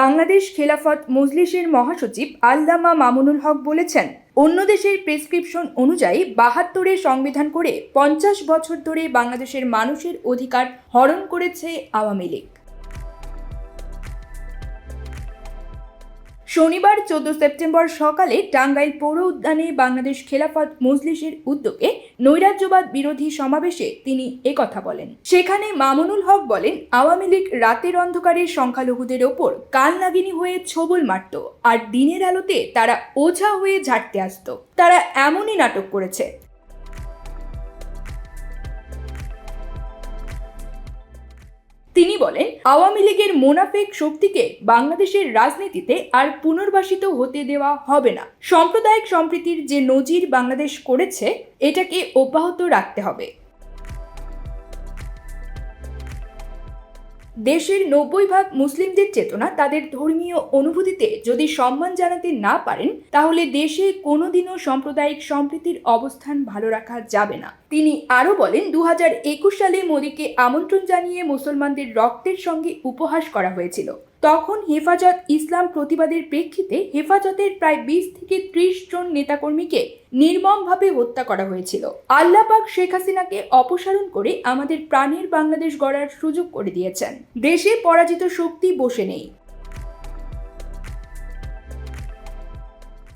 বাংলাদেশ খেলাফত মজলিসের মহাসচিব আল্লামা মামুনুল হক বলেছেন, অন্য দেশের প্রেসক্রিপশন অনুযায়ী বাহাত্তরের সংবিধান করে পঞ্চাশ বছর ধরে বাংলাদেশের মানুষের অধিকার হরণ করেছে আওয়ামী লীগ। শনিবার, চোদ্দ সেপ্টেম্বর সকালে টাঙ্গাইল পৌর উদ্যানে বাংলাদেশ খেলাফত মজলিসের উদ্যোগে নৈরাজ্যবাদ বিরোধী সমাবেশে তিনি একথা বলেন। সেখানে মামুনুল হক বলেন, আওয়ামী লীগ রাতের অন্ধকারে সংখ্যালঘুদের ওপর কাল নাগিনী হয়ে ছবল মারত, আর দিনের আলোতে তারা ওঝা হয়ে ঝাড়তে আসত। তারা এমনই নাটক করেছে। বলেন, আওয়ামী লীগের মোনাফেক শক্তিকে বাংলাদেশের রাজনীতিতে আর পুনর্বাসিত হতে দেওয়া হবে না। সাম্প্রদায়িক সম্প্রীতির যে নজির বাংলাদেশ করেছে, এটাকে অব্যাহত রাখতে হবে। দেশের নব্বই ভাগ মুসলিমদের চেতনা তাদের ধর্মীয় অনুভূতিতে যদি সম্মান জানাতে না পারেন, তাহলে দেশে কোনোদিনও সাম্প্রদায়িক সম্প্রীতির অবস্থান ভালো রাখা যাবে না। তিনি আরও বলেন দু হাজার একুশ সালে মোদীকে আমন্ত্রণ জানিয়ে মুসলমানদের রক্তের সঙ্গে উপহাস করা হয়েছিল। তখন হেফাজত ইসলাম প্রতিবাদের প্রেক্ষিতে হেফাজতের প্রায় বিশ থেকে ত্রিশ জন নেতাকর্মীকে নির্মমভাবে হত্যা করা হয়েছিল। আল্লাপাক শেখ হাসিনাকে অপসারণ করে আমাদের প্রাণের বাংলাদেশ গড়ার সুযোগ করে দিয়েছেন। দেশে পরাজিত শক্তি বসে নেই।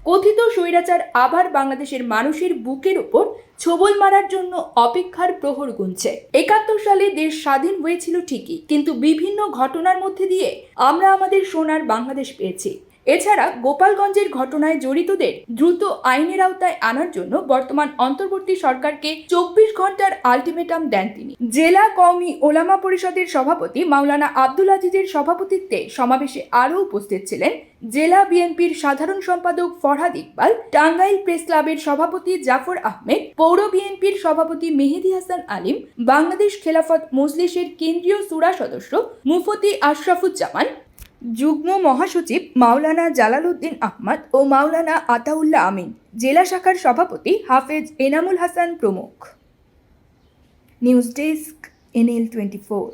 কথিত স্বৈরাচার আবার বাংলাদেশের মানুষের বুকের উপর ছবল মারার জন্য অপেক্ষার প্রহর গুনছে। একাত্তর সালে দেশ স্বাধীন হয়েছিল ঠিকই, কিন্তু বিভিন্ন ঘটনার মধ্যে দিয়ে আমরা আমাদের সোনার বাংলাদেশ পেয়েছি। এছাড়া গোপালগঞ্জের ঘটনায় জড়িতদের দ্রুত আইনের আওতায় আনার জন্য বর্তমান অন্তর্বর্তী সরকারকে চব্বিশ ঘণ্টার আলটিমেটাম দেন তিনি। জেলা কওমি ওলামা পরিষদের সভাপতি মাওলানা আব্দুল আজিজের সভাপতিত্বে সমাবেশে আরও উপস্থিত ছিলেন জেলা বিএনপির সাধারণ সম্পাদক ফরহাদ ইকবাল, টাঙ্গাইল প্রেস ক্লাবের সভাপতি জাফর আহমেদ, পৌর বিএনপির সভাপতি মেহেদি হাসান আলিম, বাংলাদেশ খেলাফত মজলিসের কেন্দ্রীয় সুরা সদস্য মুফতি আশরাফুজ্জামান যুগ্ম মহাসচিব মাওলানা জালালউদ্দিন আহমদ ও মাওলানা আতাউল্লাহ আমিন, জেলা শাখার সভাপতি হাফেজ এনামুল হাসান প্রমুখ। News desk, NL twenty four.